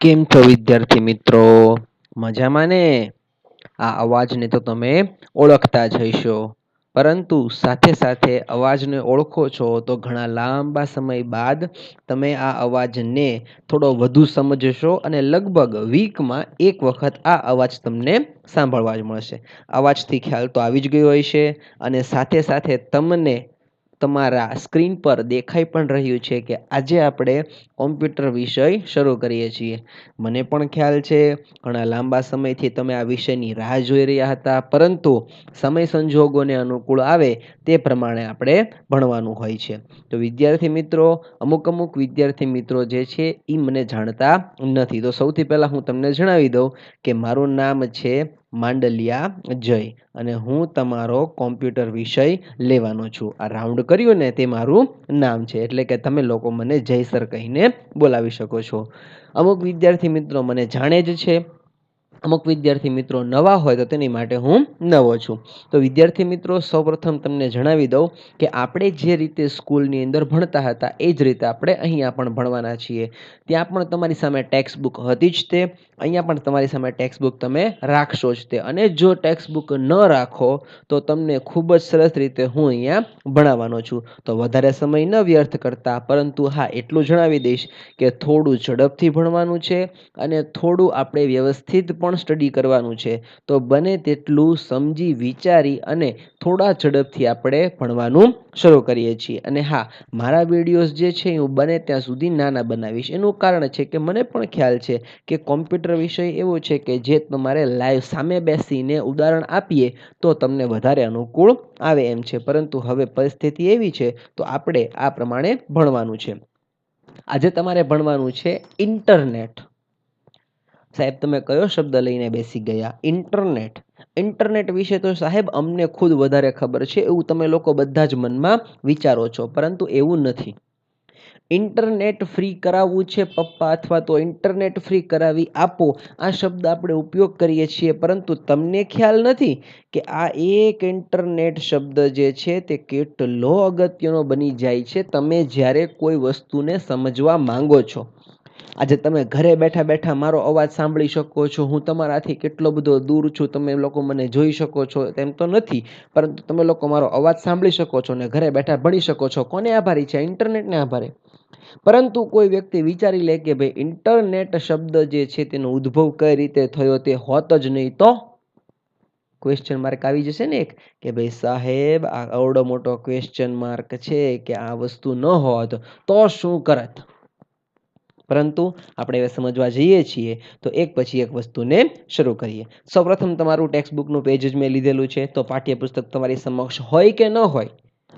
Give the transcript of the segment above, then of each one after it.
કેમ છો વિદ્યાર્થી મિત્રો? મજામાં ને? આ અવાજને તો તમે ઓળખતા જ હશો. પરંતુ સાથે સાથે અવાજને ઓળખો છો તો ઘણા લાંબા સમય બાદ તમે આ અવાજને થોડો વધુ સમજશો અને લગભગ વીકમાં એક વખત આ અવાજ તમને સાંભળવા જ મળશે. અવાજથી ખ્યાલ તો આવી જ ગયો છે અને સાથે સાથે તમને તમારા સ્ક્રીન પર દેખાઈ પણ રહ્યું છે કે આજે આપણે કોમ્પ્યુટર વિષય શરૂ કરીએ છીએ. મને પણ ખ્યાલ છે, ઘણા લાંબા સમયથી તમે આ વિષયની રાહ જોઈ રહ્યા હતા, પરંતુ સમય સંજોગોને અનુકૂળ આવે તે પ્રમાણે આપણે ભણવાનું હોય છે. તો વિદ્યાર્થી મિત્રો, અમુક અમુક વિદ્યાર્થી મિત્રો જે છે એ મને જાણતા નથી. તો સૌથી પહેલાં હું તમને જણાવી દઉં કે મારું નામ છે માંડલિયા જય અને હું તમારો કોમ્પ્યુટર વિષય લેવાનો છું. આ રાઉન્ડ કર્યું ને તે મારું નામ છે. એટલે કે તમે લોકો મને જય સર કહીને બોલાવી શકો છો. અમુક વિદ્યાર્થી મિત્રો મને જાણે જ છે અમુક વિદ્યાર્થી મિત્રો નવા હોય તો તેની માટે હું નવો છું. તો વિદ્યાર્થી મિત્રો, સૌપ્રથમ તમને જણાવી દઉં કે આપણે જે રીતે સ્કૂલની અંદર ભણતા હતા, એ જ રીતે આપણે અહીંયા પણ ભણવાના છીએ. ત્યાં પણ તમારી સામે ટેક્સ્ટ બુક હતી જ તે. અહીંયા પણ તમારી સામે ટેક્સ્ટ બુક તમે રાખશો જ તે. અને જો ટેક્સ્ટ બુક ન રાખો, તો તમને ખૂબ જ સરસ રીતે હું અહીંયા ભણાવવાનો છું. તો વધારે સમય ન વ્યર્થ કરતા, પરંતુ હા, એટલું જણાવી દઈશ કે થોડું ઝડપથી ભણવાનું છે અને થોડું આપણે વ્યવસ્થિત પણ સ્ટડી કરવાનું છે. તો બને તેટલું સમજી, વિચારી અને થોડા ઝડપથી આપણે ભણવાનું શરૂ કરીએ છીએ. અને હા, મારા વિડીયોઝ જે છે હું બને ત્યાં સુધી નાના બનાવીશ. એનું કારણ છે કે મને પણ ખ્યાલ છે કે કોમ્પ્યુટર વિષય એવો છે કે જે તમારે લાઈવ સામે બેસીને ઉદાહરણ આપીએ તો તમને વધારે અનુકૂળ આવે એમ છે. પરંતુ હવે પરિસ્થિતિ એવી છે, તો આપણે આ પ્રમાણે ભણવાનું છે. આજે તમારે ભણવાનું છે ઇન્ટરનેટ સાહેબ, તમે કયો શબ્દ લઈને બેસી ગયા? ઇન્ટરનેટ. ઇન્ટરનેટ વિશે તો સાહેબ, અમને ખુદ વધારે ખબર છે, એવું તમે લોકો બધા જ મનમાં વિચારો છો, પરંતુ એવું નથી. ઇન્ટરનેટ ફ્રી કરાવવું છે પપ્પા, અથવા તો ઇન્ટરનેટ ફ્રી કરાવી આપો. આ શબ્દ આપણે ઉપયોગ કરીએ છીએ, પરંતુ તમને ખ્યાલ નથી કે આ એક ઇન્ટરનેટ શબ્દ જે છે તે કેટલો અગત્યનો બની જાય છે? તમે જ્યારે કોઈ વસ્તુને સમજવા માંગો છો આજે તમે ઘરે બેઠા બેઠા મારો અવાજ સાંભળી શકો છો. હું તમારાથી કેટલો બધો દૂર છું, તમે લોકો મને જોઈ શકો છો, તેમ તો નથી, પરંતુ તમે લોકો મારો અવાજ સાંભળી શકો છો ને ઘરે બેઠા ભણી શકો છો. કોને આભારી છે? ઇન્ટરનેટને આભારે. પરંતુ કોઈ વ્યક્તિ વિચારી લે કે ભાઈ ઇન્ટરનેટ શબ્દ જે છે તેનો ઉદ્ભવ કઈ રીતે થયો તે હોત જ નહીં, તો? ક્વેશ્ચન માર્ક આવી જશે ને એક, કે ભાઈ સાહેબ, આ અવડો મોટો ક્વેશ્ચન માર્ક છે કે આ વસ્તુ ન હોત, તો શું કરત? પરંતુ આપણે હવે સમજવા જઈએ છીએ, તો એક પછી એક વસ્તુને શરૂ કરીએ. સૌપ્રથમ તમારું ટેક્સ્ટ બુકનું પેજ જ મેં લીધેલું છે, તો પાઠ્યપુસ્તક તમારી સમક્ષ હોય કે ન હોય,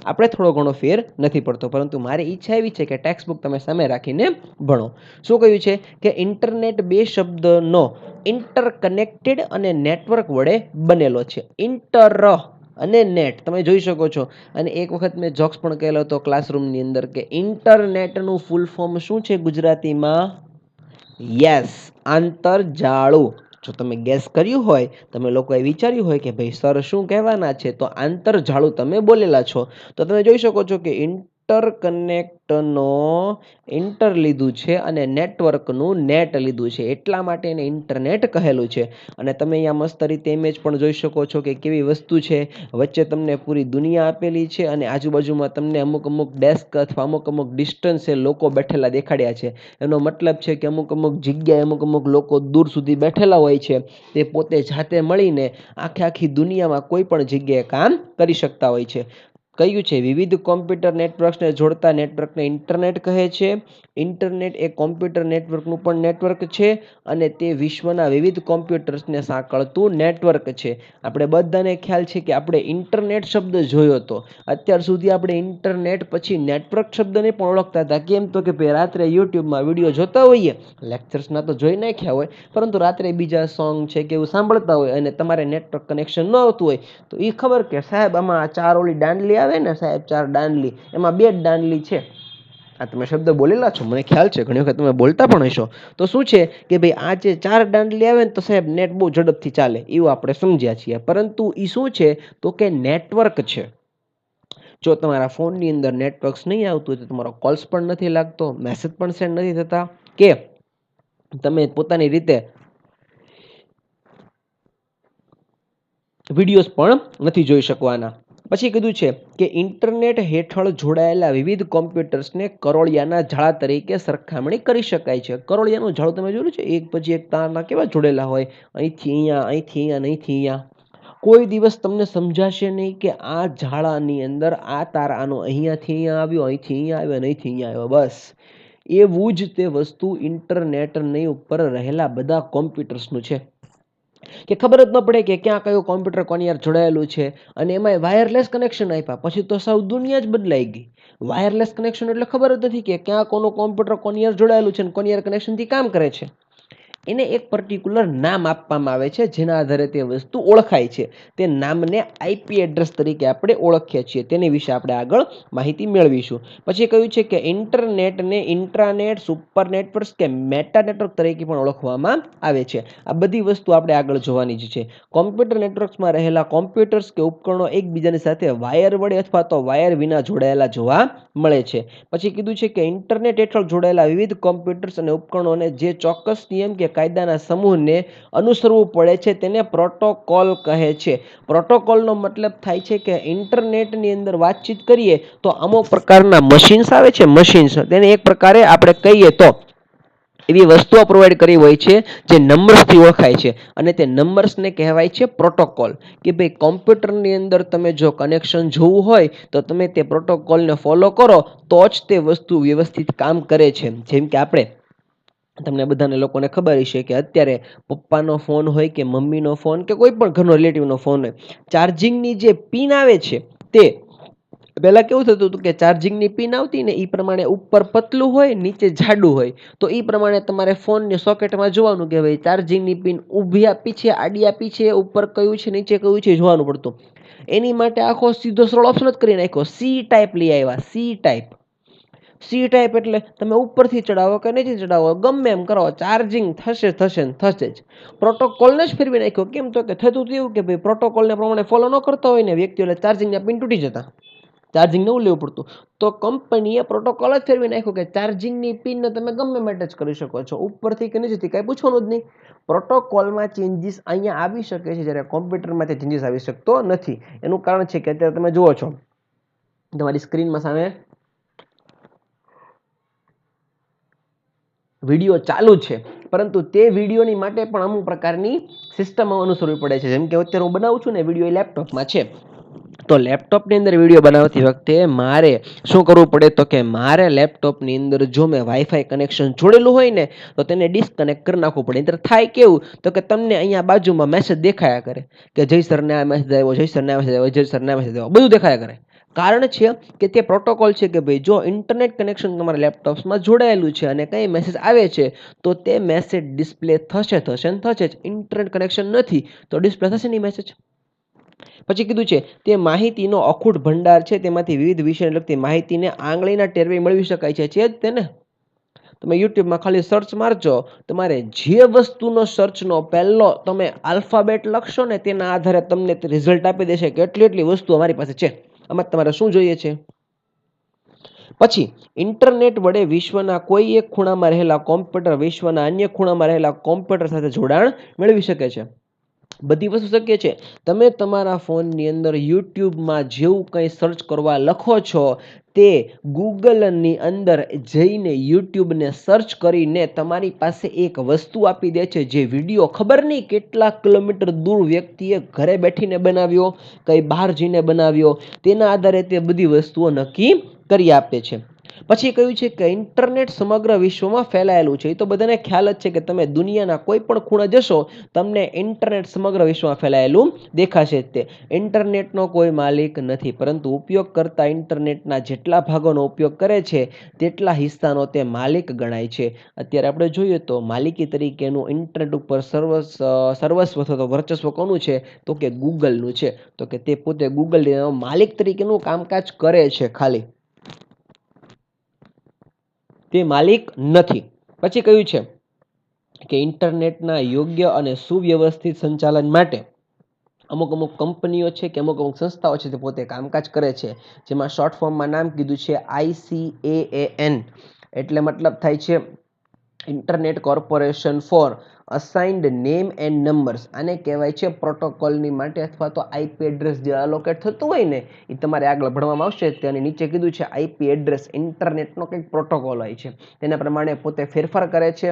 આપણે થોડો ઘણો ફેર નથી પડતો, પરંતુ મારી ઈચ્છા એવી છે કે ટેક્સ્ટ બુક તમે સામે રાખીને ભણો. શું કહ્યું છે? કે ઇન્ટરનેટ બે શબ્દનો ઇન્ટરકનેક્ટેડ અને નેટવર્ક વડે બનેલો છે. ઇન્ટર અને નેટ તમે જોઈ શકો છો. અને એક વખત મેં જોક્સ પણ કહેલો હતો ક્લાસરૂમની અંદર કે ઇન્ટરનેટનું ફૂલ ફોર્મ શું છે ગુજરાતીમાં? યસ આંતરજાળું. જો તમે ગેસ કર્યું હોય, તમે લોકોએ વિચાર્યું હોય કે ભાઈ સર શું કહેવાના છે? તો આંતરજાળું તમે બોલેલા છો. તો તમે જોઈ શકો છો કે ઇન્ટરકનેક્ટનો ઇન્ટર લીધું છે અને નેટવર્કનું નેટ લીધું છે. એટલા માટે એને ઇન્ટરનેટ કહેલું છે. અને તમે અહીંયા મસ્ત રીતે ઇમેજ પણ જોઈ શકો છો કે કેવી વસ્તુ છે. વચ્ચે તમને પૂરી દુનિયા આપેલી છે અને આજુબાજુમાં તમને અમુક અમુક ડેસ્ક અથવા અમુક અમુક ડિસ્ટન્સે લોકો બેઠેલા દેખાડ્યા છે. એનો મતલબ છે કે અમુક અમુક જગ્યાએ અમુક અમુક લોકો દૂર સુધી બેઠેલા હોય છે. તે પોતે જાતે મળીને આખે આખી દુનિયામાં કોઈ પણ જગ્યાએ કામ કરી શકતા હોય છે. કયું છે? વિવિધ કોમ્પ્યુટર નેટવર્ક્સને જોડતા નેટવર્કને ઇન્ટરનેટ કહે છે. ઇન્ટરનેટ એ કોમ્પ્યુટર નેટવર્કનું પણ નેટવર્ક છે અને તે વિશ્વના વિવિધ કોમ્પ્યુટર્સને સાંકળતું નેટવર્ક છે. આપણે બધાને ખ્યાલ છે કે આપણે ઇન્ટરનેટ શબ્દ જોયો હતો અત્યાર સુધી આપણે ઇન્ટરનેટ પછી નેટવર્ક શબ્દને પણ ઓળખતા હતા. કેમ તો કે ભાઈ રાત્રે યુટ્યુબમાં વીડિયો જોતા હોઈએ. લેક્ચર્સના તો જોઈ નાખ્યા હોય. પરંતુ રાત્રે બીજા સોંગ છે કે એવું સાંભળતા હોય અને તમારે નેટવર્ક કનેક્શન ન આવતું હોય. તો એ ખબર કે સાહેબ આમાં ચાર ઓલી દાંડલી આવે ને સાહેબ, ચાર દાંડલી એમાં બે જ દાંડલી છે. આ તમે શબ્દ બોલેલા છો, મને ખ્યાલ છે, ઘણી વખત તમે બોલતા પણ હશો. તો શું છે કે ભાઈ, આ જે ચાર દાંડલી આવે ને તો સાહેબ, નેટ બહુ ઝડપથી ચાલે, એવું આપણે સમજ્યા છીએ. પરંતુ એ શું છે? તો કે નેટવર્ક છે. જો તમારા ફોનની અંદર નેટવર્ક્સ નહીં આવતું તો તમારો કોલ્સ પણ નથી લાગતો, મેસેજ પણ સેન્ડ નથી થતા, કે તમે પોતાની રીતે વિડીયોઝ પણ નથી જોઈ શકવાના. પછી કીધું છે કે ઇન્ટરનેટ હેઠળ જોડાયેલા વિવિધ કોમ્પ્યુટર્સને કરોળિયાના ઝાડા તરીકે સરખામણી કરી શકાય છે. કરોળિયાનું ઝાડું તમે જોયું છે? એક પછી એક તારના કેવા જોડેલા હોય? અહીંથી અહીંયા અહીંથી અહીંયા અહીંથી અહીંયા. કોઈ દિવસ તમને સમજાશે નહીં કે આ ઝાડાની અંદર આ તાર આનો અહીંયાથી અહીંયા આવ્યો, અહીંથી અહીંયા આવ્યો અહીંથી અહીંયા આવ્યો. બસ. એવું જ તે વસ્તુ ઇન્ટરનેટની ઉપર રહેલા બધા કોમ્પ્યુટર્સનું છે. કે ખબર જ ન પડે કે ક્યાં કયું કોમ્પ્યુટર કોની યાર જોડાયેલું છે. અને એમાં વાયરલેસ કનેક્શન આપ્યા પછી તો સાવ દુનિયા જ બદલાઈ ગઈ. વાયરલેસ કનેક્શન એટલે ખબર જ નથી કે ક્યાં કોનું કોમ્પ્યુટર કોની યાર જોડાયેલું છે અને કોની યાર કનેક્શનથી કામ કરે છે. એને એક પર્ટિક્યુલર નામ આપવામાં આવે છે, જેના આધારે તે વસ્તુ ઓળખાય છે. તે નામને આઈપી એડ્રેસ તરીકે આપણે ઓળખીએ છીએ. તેની વિશે આપણે આગળ માહિતી મેળવીશું. પછી કહ્યું છે કે ઇન્ટરનેટને ઇન્ટ્રાનેટ સુપર નેટવર્ક્સ કે મેટા નેટવર્ક તરીકે પણ ઓળખવામાં આવે છે. આ બધી વસ્તુ આપણે આગળ જોવાની જ છે. કોમ્પ્યુટર નેટવર્ક્સમાં રહેલા કોમ્પ્યુટર્સ કે ઉપકરણો એકબીજાની સાથે વાયર વડે અથવા તો વાયર વિના જોડાયેલા જોવા મળે છે. પછી કીધું છે કે ઇન્ટરનેટ હેઠળ જોડાયેલા વિવિધ કોમ્પ્યુટર્સ અને ઉપકરણોને જે ચોક્કસ નિયમ કે કાયદાના સમૂહને અનુસરવું પડે છે તેને પ્રોટોકોલ કહે છે. પ્રોટોકોલનો મતલબ થાય છે કે ઇન્ટરનેટની અંદર વાતચીત કરીએ તો અમુક પ્રકારના મશીન્સ આવે છે, મશીન્સ. તેને એક પ્રકારે આપણે કહીએ તો એવી વસ્તુઓ પ્રોવાઈડ કરી હોય છે જે નંબર્સથી ઓળખાય છે અને તે નંબર્સને કહેવાય છે પ્રોટોકોલ. કે ભાઈ કોમ્પ્યુટરની અંદર તમે જો કનેક્શન જોવું હોય તો તમે તે પ્રોટોકોલને ફોલો કરો તો જ તે વસ્તુ વ્યવસ્થિત કામ કરે છે. જેમ કે આપણે તમને બધાને લોકોને ખબર હશે કે અત્યારે પપ્પાનો ફોન હોય કે મમ્મીનો ફોન કે કોઈ પણ ઘરનો રિલેટિવનો ફોન હોય, ચાર્જિંગની જે પિન આવે છે તે, પહેલાં કેવું થતું હતું કે ચાર્જિંગની પિન આવતી ને એ પ્રમાણે ઉપર પતલું હોય, નીચે જાડું હોય. તો એ પ્રમાણે તમારે ફોનને સોકેટમાં જોવાનું કે ભાઈ ચાર્જિંગની પિન ઊભી આપી છે, આડી આપી છે, ઉપર કયું છે, નીચે કયું છે, જોવાનું પડતું. એની માટે આખો સીધો સરળ ઓપ્શન જ કરી નાખ્યો. સી ટાઈપ લઈ આવ્યા. સી ટાઈપ સી ટાઈપ એટલે તમે ઉપરથી ચડાવો કે નીચે ચડાવો ગમે એમ કરો ચાર્જિંગ થશે થશે ને થશે જ. પ્રોટોકોલને જ ફેરવી નાખ્યો. કેમ તો કે થતું તેવું કે ભાઈ પ્રોટોકોલને પ્રમાણે ફોલો ન કરતા હોય ને વ્યક્તિઓ એટલે ચાર્જિંગના પિન તૂટી જતા. ચાર્જિંગ નવું લેવું પડતું. તો કંપનીએ પ્રોટોકોલ જ ફેરવી નાખ્યો કે ચાર્જિંગની પિનને તમે ગમે માટે જ કરી શકો છો. ઉપરથી કે નીચેથી કાંઈ પૂછવાનું જ નહીં. પ્રોટોકોલમાં ચેન્જીસ અહીંયા આવી શકે છે જ્યારે કોમ્પ્યુટરમાં તે ચેન્જીસ આવી શકતો નથી. એનું કારણ છે કે અત્યારે તમે જુઓ છો. તમારી સ્ક્રીનમાં સામે વીડિયો ચાલુ છે. પરંતુ તે વિડીયોની માટે પણ અમુક પ્રકારની સિસ્ટમ અનુસરવી પડે છે. જેમ કે અત્યારે હું બનાવું છું ને, વીડિયો એ લેપટોપમાં છે. તો લેપટોપની અંદર વીડિયો બનાવતી વખતે મારે શું કરવું પડે? તો કે મારે લેપટોપની અંદર જો મેં વાઈફાઈ કનેક્શન જોડેલું હોય ને, તો તેને ડિસ્કનેક્ટ કરી નાખવું પડે. અંદર થાય કેવું? તો કે તમને અહીંયા બાજુમાં મેસેજ દેખાયા કરે. કે જય સરને આ મેસેજ આવ્યો, જય સરને આ મેસેજ આવ્યો, જય સરને આ મેસેજ આવ્યો. બધું દેખાયા કરે. કારણ છે કે તે પ્રોટોકોલ છે કે ભાઈ જો ઇન્ટરનેટ કનેક્શન તમારા લેપટોપ્સમાં જોડાયેલું છે અને કંઈ મેસેજ આવે છે, તો તે મેસેજ ડિસ્પ્લે થશે થશે ને થશે જ. ઇન્ટરનેટ કનેક્શન નથી, તો ડિસ્પ્લે થશે નહીં મેસેજ પછી કીધું છે, તે માહિતીનો અખૂટ ભંડાર છે, તેમાંથી વિવિધ વિષયને લગતી માહિતીને આંગળીના ટેરવે મેળવી શકાય છે. છે જ તેને તમે યુટ્યુબમાં ખાલી સર્ચ મારજો, તમારે જે વસ્તુનો સર્ચનો પહેલો તમે આલ્ફાબેટ લખશો ને તેના આધારે તમને રિઝલ્ટ આપી દેશે કે એટલી એટલી વસ્તુ અમારી પાસે છે. આમાં તમારે શું જોઈએ છે? પછી, ઇન્ટરનેટ વડે વિશ્વના કોઈ એક ખૂણામાં રહેલા કોમ્પ્યુટર વિશ્વના અન્ય ખૂણામાં રહેલા કોમ્પ્યુટર સાથે જોડાણ મેળવી શકે છે. બધી વસ્તુ શક્ય છે. તમે તમારા ફોનની અંદર યુટ્યુબમાં જેવું કંઈ સર્ચ કરવા લખો છો, તે ગૂગલની અંદર જઈને યુટ્યુબને સર્ચ કરીને તમારી પાસે એક વસ્તુ આપી દે છે, જે વીડિયો ખબર નહીં કેટલા કિલોમીટર દૂર વ્યક્તિએ ઘરે બેઠીને બનાવ્યો, કંઈ બહાર જઈને બનાવ્યો, તેના આધારે તે બધી વસ્તુઓ નક્કી કરી આપે છે. પછી કહ્યું છે કે ઇન્ટરનેટ સમગ્ર વિશ્વમાં ફેલાયેલું છે. એ તો બધાને ખ્યાલ જ છે કે તમે દુનિયાના કોઈ પણ ખૂણે જશો, તમને ઇન્ટરનેટ સમગ્ર વિશ્વમાં ફેલાયેલું દેખાશે તે. ઇન્ટરનેટનો કોઈ માલિક નથી, પરંતુ ઉપયોગ કરતા ઇન્ટરનેટના જેટલા ભાગોનો ઉપયોગ કરે છે, તેટલા હિસ્સાનો તે માલિક ગણાય છે. અત્યારે આપણે જોઈએ તો માલિકી તરીકેનું ઇન્ટરનેટ ઉપર સર્વ સર્વસ્વ અથવા તો વર્ચસ્વ કોનું છે? તો કે ગૂગલનું છે. તો કે તે પોતે ગૂગલ માલિક તરીકેનું કામકાજ કરે છે ખાલી. તે માલિક નથી. પછી કહ્યું છે કે ઇન્ટરનેટના યોગ્ય અને સુવ્યવસ્થિત સંચાલન માટે અમુક અમુક કંપનીઓ છે કે અમુક અમુક સંસ્થાઓ છે તે પોતે કામકાજ કરે છે. જેમાં શોર્ટ ફોર્મમાં નામ કીધું છે આઈસીએએન એટલે મતલબ થાય છે Internet Corporation for Assigned Name and Numbers આને કહેવાય છે પ્રોટોકોલની માટે અથવા તો આઈપી એડ્રેસ જે અલોકેટ થતું હોય ને એ તમારે આગળ ભણવામાં આવશે. તેની નીચે કીધું છે આઈપી એડ્રેસ ઇન્ટરનેટનો કંઈક પ્રોટોકોલ હોય છે. તેના પ્રમાણે પોતે ફેરફાર કરે છે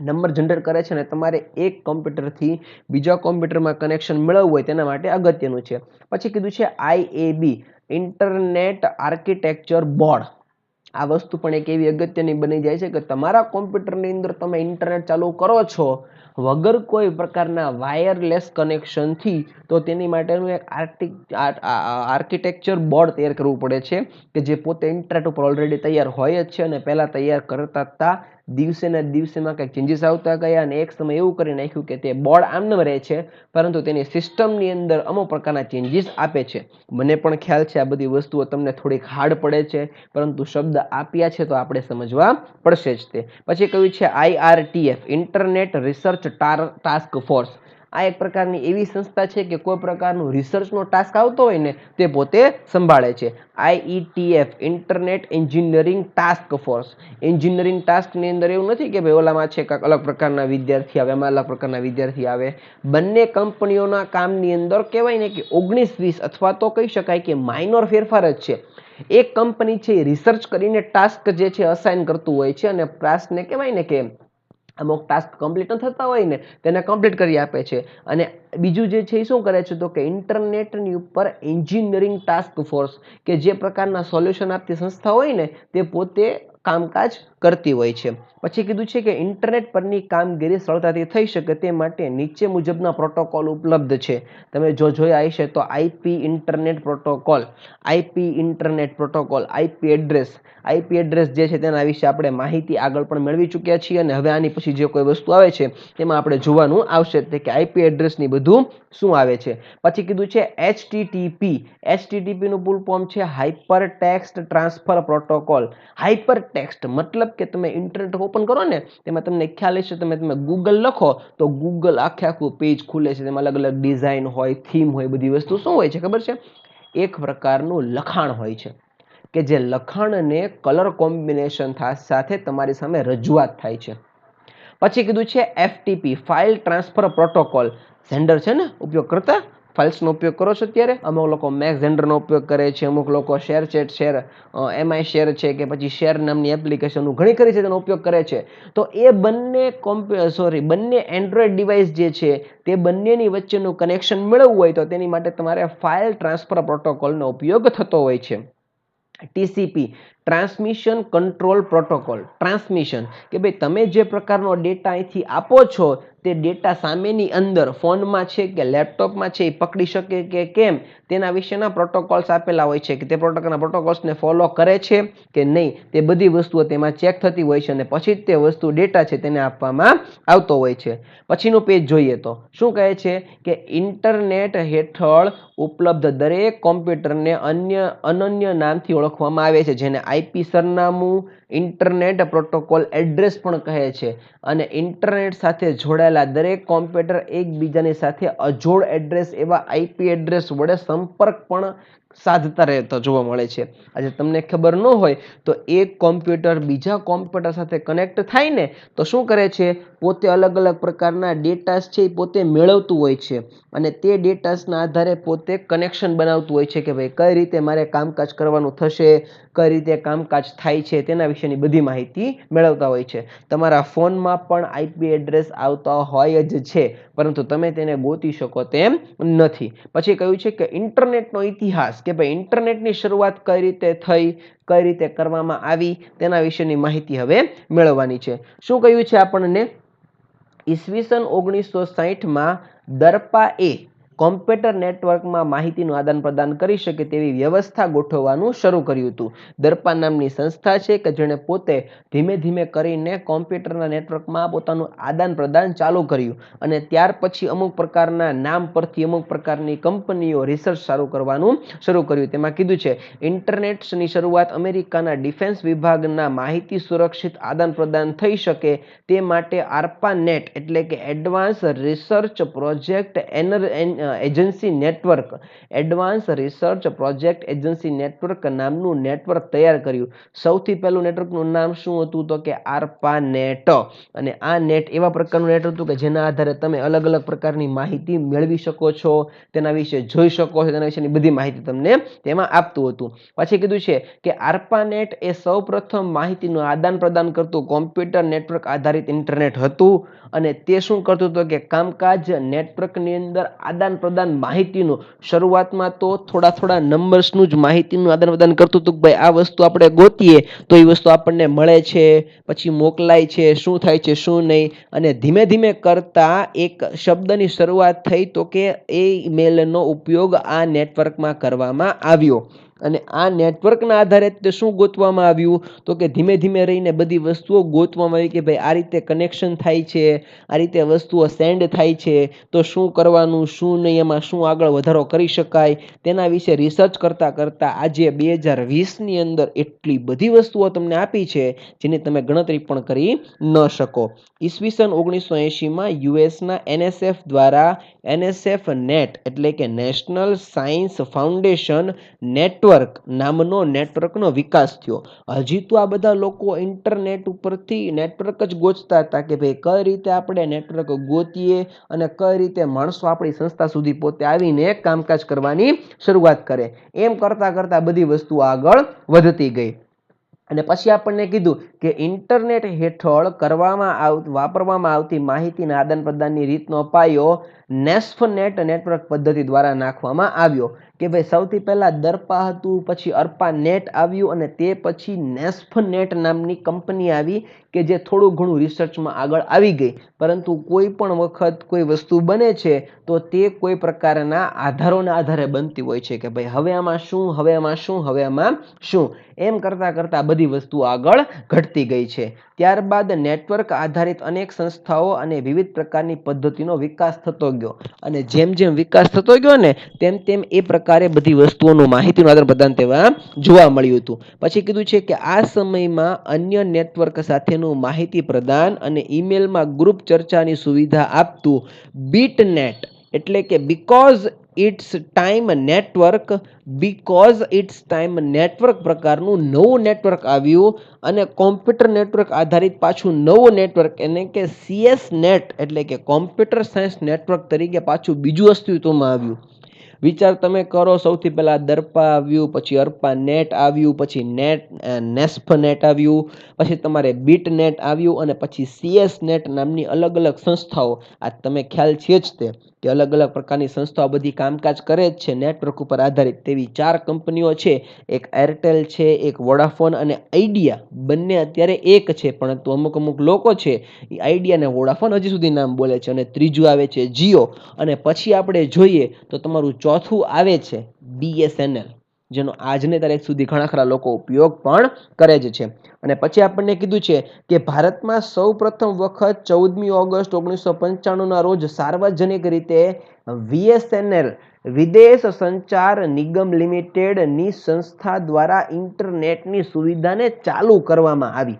નંબર જનરેટ કરે છે ને તમારે એક કોમ્પ્યુટરથી બીજા કોમ્પ્યુટરમાં કનેક્શન મેળવવું હોય તેના માટે અગત્યનું છે. પછી કીધું છે આઈએબી ઇન્ટરનેટ આર્કિટેક્ચર બોર્ડ આ વસ્તુ પણ એક એવી અગત્યની બની જાય છે કે તમારા કોમ્પ્યુટરની અંદર તમે ઇન્ટરનેટ ચાલુ કરો છો, વગર કોઈ પ્રકારના વાયરલેસ કનેક્શનથી, તો તેની માટેનું એક આર્ટિક આર્કિટેક્ચર બોર્ડ તૈયાર કરવું પડે છે કે જે પોતે ઇન્ટરનેટ ઉપર ઓલરેડી તૈયાર હોય જ છે અને પહેલાં તૈયાર કરતા હતા દિવસે ને દિવસેમાં કંઈક ચેન્જીસ આવતા ગયા અને એક સમય એવું કરી નાખ્યું કે તે બોર્ડ આમનામ રહે છે, પરંતુ તેની સિસ્ટમની અંદર અમુક પ્રકારના ચેન્જીસ આપે છે. મને પણ ખ્યાલ છે આ બધી વસ્તુઓ તમને થોડીક હાર્ડ પડે છે, પરંતુ શબ્દ આપ્યા છે તો આપણે સમજવા પડશે જ તે. પછી કહ્યું છે IRTF Internet Research Task Force આ એક પ્રકારની એવી સંસ્થા છે કે કોઈ પ્રકારનું રિસર્ચનો ટાસ્ક આવતો હોય ને તે પોતે સંભાળે છે. IETF Internet Engineering Task Force engineering ટાસ્કની અંદર એવું નથી કે ભાઈ ઓલામાં છે કાંક અલગ પ્રકારના વિદ્યાર્થી આવે, એમાં અલગ પ્રકારના વિદ્યાર્થી આવે. બંને કંપનીઓના કામની અંદર કહેવાય ને કે ઓગણીસ, વીસ અથવા તો કહી શકાય કે માઇનોર ફેરફાર જ છે. એક કંપની છે રિસર્ચ કરીને ટાસ્ક જે છે અસાઇન કરતું હોય છે અને ટાસ્કને કહેવાય ને કે અમુક ટાસ્ક કમ્પ્લીટ ન થતા હોય ને તેને કમ્પ્લીટ કરી આપે છે. અને બીજું જે છે, એ શું કરે છે તો કે ઇન્ટરનેટની ઉપર એન્જિનિયરિંગ ટાસ્ક ફોર્સ કે જે પ્રકારના સોલ્યુશન આપતી સંસ્થા હોય ને, તે પોતે કામકાજ કરતી હોય છે. પછી કીધું છે કે ઇન્ટરનેટ પરની કામગીરી સરળતાથી થઈ શકે તે માટે નીચે મુજબના પ્રોટોકોલ ઉપલબ્ધ છે. તમે જો જોયા હશે તો IP internet protocol IP internet protocol IP address. IP address જે છે તેના વિશે આપણે માહિતી આગળ પણ મેળવી ચૂક્યા છીએ અને હવે આની પછી જે કોઈ વસ્તુ આવે છે તેમાં આપણે જોવાનું આવશે તે કે આઈપી એડ્રેસની બધું શું આવે છે. પછી કીધું છે એચટીટીપી એચટીટીપીનું ફૂલ ફોર્મ છે hyper text transfer protocol hyper text મતલબ કે તમે ઇન્ટરનેટ ઓપન કરો ને, તેમાં તમને ખ્યાલ હશે, તમે તમે ગૂગલ લખો, તો ગૂગલ આખે આખું પેજ ખુલે છે. તેમાં અલગ અલગ ડિઝાઇન હોય થીમ હોય, બધી વસ્તુ શું હોય છે, ખબર છે? એક પ્રકારનું લખાણ હોય છે, કે જે લખાણને કલર કોમ્બિનેશન સાથે તમારી સામે રજૂઆત થાય છે. પછી કીધું છે FTP file transfer protocol Xender છે ને ઉપયોગ કરતા ફાઇલ્સનો ઉપયોગ કરો છો અત્યારે? અમુક લોકો મેક ઝેન્ડરનો ઉપયોગ કરે છે, અમુક લોકો share chat, share Mi share છે કે પછી શેર નામની એપ્લિકેશનનું ઘણી ખરી છે તેનો ઉપયોગ કરે છે. તો એ બંને કોમ્પ, સોરી, બંને એન્ડ્રોઈડ ડિવાઇસ જે છે તે બંનેની વચ્ચેનું કનેક્શન મેળવવું હોય તો તેની માટે તમારે ફાઇલ ટ્રાન્સફર પ્રોટોકોલનો ઉપયોગ થતો હોય છે. TCP transmission control protocol. Transmission. કે ભાઈ તમે જે પ્રકારનો ડેટા અહીંથી આપો છો, તે ડેટા સામેની અંદર ફોનમાં છે કે લેપટોપમાં છે, એ પકડી શકે કે કેમ? તેના વિશેના પ્રોટોકોલ્સ આપેલા હોય છે કે તે પ્રોટોકોલના પ્રોટોકોલ્સને ફોલો કરે છે કે નહીં? તે બધી વસ્તુઓ તેમાં ચેક થતી હોય છે અને પછી જ તે વસ્તુ ડેટા છે તેને આપવામાં આવતો હોય છે. પછીનું પેજ જોઈએ તો. શું કહે છે કે ઇન્ટરનેટ હેઠળ ઉપલબ્ધ દરેક કોમ્પ્યુટરને અન્ય અનન્ય નામથી ઓળખવામાં આવે છે, જેને આઈપી સરનામું ઇન્ટરનેટ પ્રોટોકોલ એડ્રેસ પણ કહે છે. અને ઇન્ટરનેટ સાથે જોડાયેલા દરેક કોમ્પ્યુટર એકબીજાની સાથે અજોડ એડ્રેસ એવા આઈપી એડ્રેસ વડે સંપર્ક પણ સાધતા રહેતા જોવા મળે છે. આજે તમને ખબર ન હોય તો એક કોમ્પ્યુટર બીજા કોમ્પ્યુટર સાથે કનેક્ટ થાય ને તો શું કરે છે? પોતે અલગ અલગ પ્રકારના ડેટાસ છે એ પોતે મેળવતું હોય છે. અને તે ડેટાસના આધારે પોતે કનેક્શન બનાવતું હોય છે કે ભાઈ કઈ રીતે મારે કામકાજ કરવાનું થશે, કઈ રીતે કામકાજ થાય છે તેના વિશેની બધી માહિતી મેળવતા હોય છે. તમારા ફોનમાં પણ આઈપી એડ્રેસ આવતા હોય જ છે, પરંતુ તમે તેને ગોતી શકો તેમ નથી. પછી કહ્યું છે કે ઇન્ટરનેટનો ઇતિહાસ કે ભાઈ ઇન્ટરનેટની શરૂઆત કઈ રીતે થઈ, કઈ રીતે કરવામાં આવી, તેના વિશેની માહિતી હવે મેળવવાની છે. શું કહ્યું છે આપણને? ઈસવીસન ઓગણીસો સાહીઠમાં દરપા એ કોમ્પ્યુટર નેટવર્કમાં માહિતીનું આદાન પ્રદાન કરી શકે તેવી વ્યવસ્થા ગોઠવવાનું શરૂ કર્યું હતું. દર્પા નામની સંસ્થા છે કે જેણે પોતે ધીમે ધીમે કરીને કોમ્પ્યુટરના નેટવર્કમાં પોતાનું આદાન પ્રદાન ચાલુ કર્યું અને ત્યાર પછી અમુક પ્રકારના નામ પરથી અમુક પ્રકારની કંપનીઓ રિસર્ચ સારું કરવાનું શરૂ કર્યું. તેમાં કીધું છે, ઇન્ટરનેટ્સની શરૂઆત અમેરિકાના ડિફેન્સ વિભાગના માહિતી સુરક્ષિત આદાન પ્રદાન થઈ શકે તે માટે આર્પા નેટ એટલે કે advance research project and agency network, advance research project agency network નામનું નેટવર્ક તૈયાર કર્યું. સૌથી પહેલું નેટવર્કનું નામ શું હતું તો કે આરપા નેટ અને આ નેટ એવા પ્રકારનું નેટ હતું કે જેના આધારે તમે અલગ અલગ પ્રકારની માહિતી મેળવી શકો છો, તેના વિશે જોઈ શકો છો, તેના વિશેની બધી માહિતી તમને તેમાં આપતું હતું. પછી કીધું છે કે આર્પાનેટ એ સૌપ્રથમ માહિતીનું આદાન પ્રદાન કરતું કોમ્પ્યુટર નેટવર્ક આધારિત ઇન્ટરનેટ હતું. અને તે શું કરતું હતું કે કામકાજ નેટવર્કની અંદર આદાન પ્રદાન માહિતીનું. શરૂઆતમાં તો થોડા થોડા નંબર્સનું જ માહિતીનું આદાન પ્રદાન કરતું હતું કે ભાઈ, આ વસ્તુ આપણે ગોતીએ તો એ વસ્તુ આપણને મળે છે, પછી મોકલાય છે, શું થાય છે, શું નહીં. અને ધીમે ધીમે કરતા એક શબ્દની શરૂઆત થઈ તો કે એ ઈમેલનો ઉપયોગ આ નેટવર્કમાં કરવામાં આવ્યો. અને આ નેટવર્કના આધારે તે શું ગોતવામાં આવ્યું? તો કે ધીમે ધીમે રહીને બધી વસ્તુઓ ગોતવામાં આવી કે ભાઈ આ રીતે કનેક્શન થાય છે, આ રીતે વસ્તુઓ સેન્ડ થાય છે, તો શું કરવાનું, શું નહીં, એમાં શું આગળ વધારો કરી શકાય? તેના વિશે રિસર્ચ કરતાં કરતાં આજે બે હજાર વીસની અંદર એટલી બધી વસ્તુઓ તમને આપી છે, જેની તમે ગણતરી પણ કરી ન શકો. ઈસવીસન ઓગણીસો એંશીમાં યુએસના એનએસએફ દ્વારા, એનએસએફ નેટ એટલે કે નેશનલ સાયન્સ ફાઉન્ડેશન નેટવર્ક નામનો નેટવર્કનો વિકાસ થયો. હજી તો આ બધા લોકો ઇન્ટરનેટ ઉપરથી નેટવર્ક જ ગોચતા હતા કે ભાઈ કઈ રીતે આપણે નેટવર્ક ગોતીએ અને કઈ રીતે માણસો આપણી સંસ્થા સુધી પોતે આવીને કામકાજ કરવાની શરૂઆત કરે. એમ કરતાં કરતાં બધી વસ્તુ આગળ વધતી ગઈ. અને પછી આપણને કીધું કે ઇન્ટરનેટ હેઠળ કરવામાં આવ, વાપરવામાં આવતી માહિતીના આદાન પ્રદાનની રીતનો પાયો નેસ્ફનેટ નેટવર્ક પદ્ધતિ દ્વારા નાખવામાં આવ્યો કે ભાઈ સૌથી પહેલાં દર્પા હતું, પછી અર્પા નેટ આવ્યું અને તે પછી નેસ્ફનેટ નામની કંપની આવી કે જે થોડું ઘણું રિસર્ચમાં આગળ આવી ગઈ, પરંતુ કોઈ પણ વખત કોઈ વસ્તુ બને છે, તો તે કોઈ પ્રકારના આધારોના આધારે બનતી હોય છે કે ભાઈ હવે આમાં શું, હવે આમાં શું, હવે આમાં શું? એમ કરતાં કરતાં બધી વસ્તુ આગળ ઘટતી ગઈ છે. ત્યારબાદ નેટવર્ક આધારિત અનેક સંસ્થાઓ અને વિવિધ પ્રકારની પદ્ધતિનો વિકાસ થતો ગયો. અને જેમ જેમ વિકાસ થતો ગયો ને, તેમ તેમ એ પ્રકારે બધી વસ્તુઓનું માહિતીનું આદાન પ્રદાન તેવા જોવા મળ્યું હતું. પછી કીધું છે કે આ સમયમાં અન્ય નેટવર્ક સાથેનું માહિતી પ્રદાન અને ઈમેલમાં ગ્રુપ ચર્ચાની સુવિધા આપતું બીટનેટ, એટલે કે because it's time network because it's time network પ્રકારનું નવું નેટવર્ક આવ્યું અને કોમ્પ્યુટર નેટવર્ક આધારિત પાછું નવું નેટવર્ક એને કે સીએસ નેટ એટલે કે કોમ્પ્યુટર સાયન્સ નેટવર્ક તરીકે પાછું બીજું અસ્તિત્વમાં આવ્યું. વિચાર તમે કરો, સૌથી પહેલાં દર્પા આવ્યું, પછી અર્પા નેટ આવ્યું, પછી નેટ નેસ્ફ નેટ આવ્યું, પછી તમારે બીટ નેટ આવ્યું અને પછી સીએસ નેટ નામની અલગ અલગ સંસ્થાઓ. આ તમે ખ્યાલ છે જ તે. કે અલગ અલગ પ્રકારની સંસ્થાઓ બધી કામકાજ કરે જ છે. નેટવર્ક ઉપર આધારિત તેવી ચાર કંપનીઓ છે. એક એરટેલ છે, એક વોડાફોન અને આઈડિયા બંને અત્યારે એક છે, પરંતુ અમુક અમુક લોકો છે, એ આઈડિયા અને વોડાફોન હજી સુધી નામ બોલે છે અને ત્રીજું આવે છે જીઓ અને પછી આપણે જોઈએ તો તમારું ચોથું આવે છે બીએસએનએલ જેનો આજને તારીખ સુધી ઘણા ખરા લોકો ઉપયોગ પણ કરે જ છે. અને પછી આપણને કીધું છે કે ભારતમાં સૌ પ્રથમ વખત ચૌદમી ઓગસ્ટ ઓગણીસો પંચાણુંના રોજ સાર્વજનિક રીતે વીએસએનએલ વિદેશ સંચાર નિગમ લિમિટેડની સંસ્થા દ્વારા ઇન્ટરનેટની સુવિધાને ચાલુ કરવામાં આવી.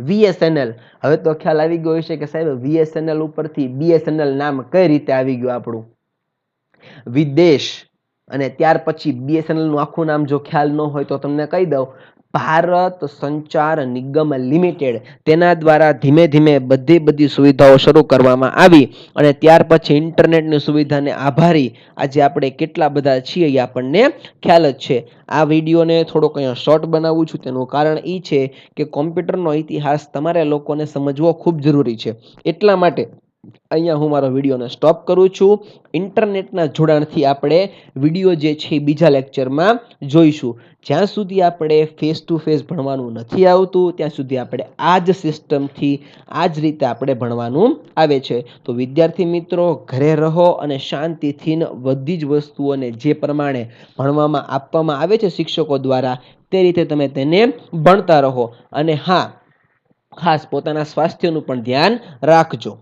વીએસએનએલ હવે તો ખ્યાલ આવી ગયો છે કે સાહેબ વીએસએનએલ ઉપરથી બીએસએનએલ નામ કઈ રીતે આવી ગયું આપણું? વિદેશ અને ત્યાર પછી બીએસએનએલનું આખું નામ જો ખ્યાલ ન હોય તો તમને કહી દઉં, ભારત સંચાર નિગમ લિમિટેડ તેના દ્વારા ધીમે ધીમે બધી બધી સુવિધાઓ શરૂ કરવામાં આવી અને ત્યાર પછી ઇન્ટરનેટની સુવિધાને આભારી. આજે આપણે કેટલા બધા છીએ એ આપણને ખ્યાલ જ છે. આ વિડીયોને થોડોક અહીંયા શોર્ટ બનાવું છું. તેનું કારણ એ છે કે કોમ્પ્યુટરનો ઇતિહાસ તમારે લોકોને સમજવો ખૂબ જરૂરી છે. એટલા માટે અહીંયા હું મારો વિડીયોને સ્ટોપ કરું છું. ઇન્ટરનેટના જોડાણથી આપણે વીડિયો જે છે બીજા લેક્ચરમાં જોઈશું. જ્યાં સુધી આપણે ફેસ ટુ ફેસ ભણવાનું નથી આવતું, ત્યાં સુધી આપણે આ જ સિસ્ટમથી આ જ રીતે આપણે ભણવાનું આવે છે. તો વિદ્યાર્થી મિત્રો, ઘરે રહો અને શાંતિથી બધી જ વસ્તુઓને જે પ્રમાણે ભણવામાં આપવામાં આવે છે શિક્ષકો દ્વારા, તે રીતે તમે તેને ભણતા રહો. અને હા, ખાસ પોતાના સ્વાસ્થ્યનું પણ ધ્યાન રાખજો.